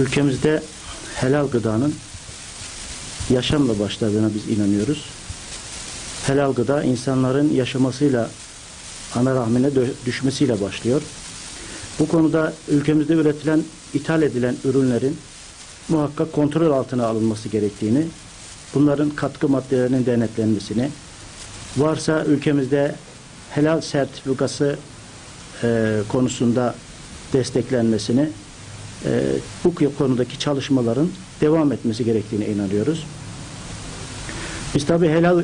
Ülkemizde helal gıdanın yaşamla başladığına biz inanıyoruz. Helal gıda insanların yaşamasıyla ana rahmine düşmesiyle başlıyor. Bu konuda ülkemizde üretilen, ithal edilen ürünlerin muhakkak kontrol altına alınması gerektiğini, bunların katkı maddelerinin denetlenmesini, varsa ülkemizde helal sertifikası e, konusunda desteklenmesini, e, bu konudaki çalışmaların devam etmesi gerektiğine inanıyoruz. Biz tabi helal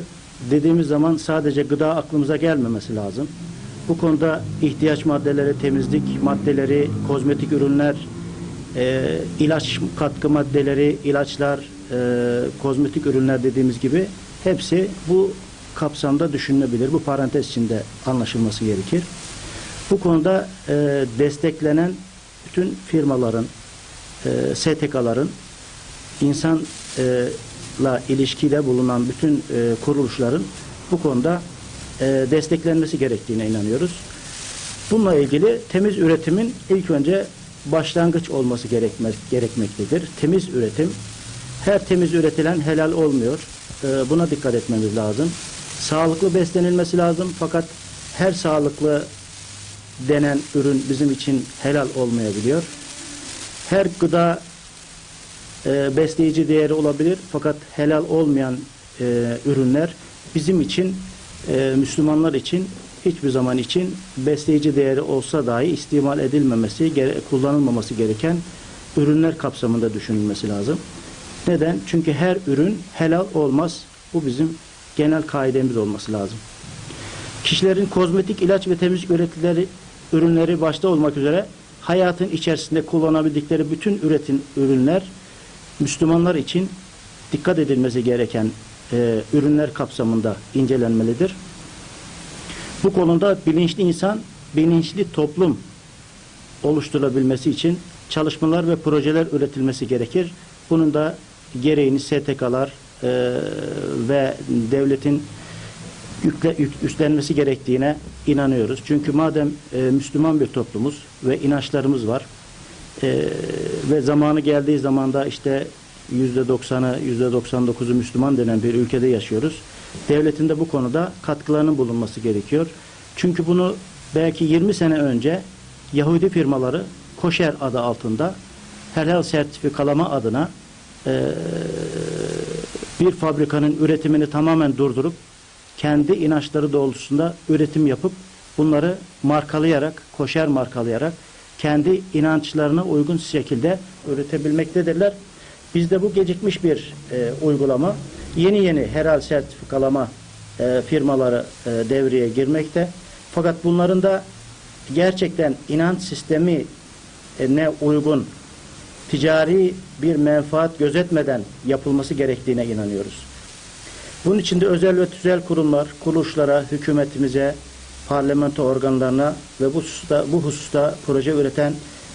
dediğimiz zaman sadece gıda aklımıza gelmemesi lazım. Bu konuda ihtiyaç maddeleri, temizlik maddeleri, kozmetik ürünler, e, ilaç katkı maddeleri, ilaçlar, e, kozmetik ürünler dediğimiz gibi hepsi bu kapsamda düşünülebilir. Bu parantez içinde anlaşılması gerekir. Bu konuda e, desteklenen bütün firmaların, e, STK'ların, insanla ilişkide bulunan bütün e, kuruluşların bu konuda e, desteklenmesi gerektiğine inanıyoruz. Bununla ilgili temiz üretimin ilk önce başlangıç olması gerekmek, gerekmektedir. Temiz üretim, her temiz üretilen helal olmuyor. E, buna dikkat etmemiz lazım. Sağlıklı beslenilmesi lazım fakat her sağlıklı denen ürün bizim için helal olmayabiliyor. Her gıda e, besleyici değeri olabilir fakat helal olmayan e, ürünler bizim için e, Müslümanlar için hiçbir zaman için besleyici değeri olsa dahi istimal edilmemesi, kullanılmaması gereken ürünler kapsamında düşünülmesi lazım. Neden? Çünkü her ürün helal olmaz. Bu bizim genel kaidemiz olması lazım. Kişilerin kozmetik, ilaç ve temizlik üreticileri ürünleri başta olmak üzere hayatın içerisinde kullanabildikleri bütün üretim ürünler Müslümanlar için dikkat edilmesi gereken e, ürünler kapsamında incelenmelidir. Bu konuda bilinçli insan, bilinçli toplum oluşturulabilmesi için çalışmalar ve projeler üretilmesi gerekir. Bunun da gereğini STK'lar e, ve devletin yükle, yük- üstlenmesi gerektiğine inanıyoruz. Çünkü madem e, Müslüman bir toplumuz ve inançlarımız var e, ve zamanı geldiği zaman da işte %90'ı %99'u Müslüman denen bir ülkede yaşıyoruz. Devletin de bu konuda katkılarının bulunması gerekiyor. Çünkü bunu belki 20 sene önce Yahudi firmaları Koşer adı altında helal sertifikalama adına e, bir fabrikanın üretimini tamamen durdurup kendi inançları doğrultusunda üretim yapıp bunları markalayarak, koşer markalayarak kendi inançlarına uygun şekilde üretebilmektedirler. Bizde bu gecikmiş bir e, uygulama. Yeni yeni herhal sertifikalama e, firmaları e, devreye girmekte. Fakat bunların da gerçekten inanç sistemi e, ne uygun ticari bir menfaat gözetmeden yapılması gerektiğine inanıyoruz. Bunun için de özel ve tüzel kurumlar, kuruluşlara, hükümetimize, parlamento organlarına ve bu hususta, bu hususta proje üreten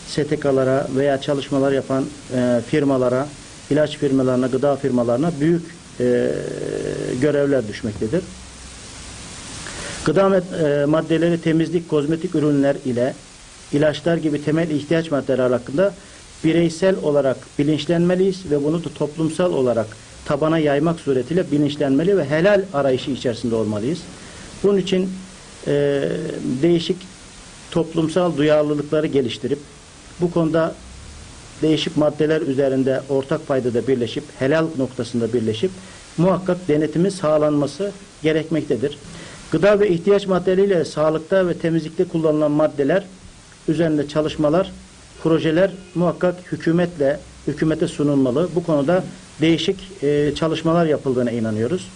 STK'lara veya çalışmalar yapan e, firmalara, ilaç firmalarına, gıda firmalarına büyük e, görevler düşmektedir. Gıda e, maddeleri, temizlik, kozmetik ürünler ile ilaçlar gibi temel ihtiyaç maddeleri hakkında bireysel olarak bilinçlenmeliyiz ve bunu da toplumsal olarak tabana yaymak suretiyle bilinçlenmeli ve helal arayışı içerisinde olmalıyız. Bunun için e, değişik toplumsal duyarlılıkları geliştirip bu konuda değişik maddeler üzerinde ortak paydada birleşip helal noktasında birleşip muhakkak denetimi sağlanması gerekmektedir. Gıda ve ihtiyaç maddeleriyle sağlıkta ve temizlikte kullanılan maddeler üzerinde çalışmalar, projeler muhakkak hükümetle hükümete sunulmalı. Bu konuda değişik e, çalışmalar yapıldığına inanıyoruz.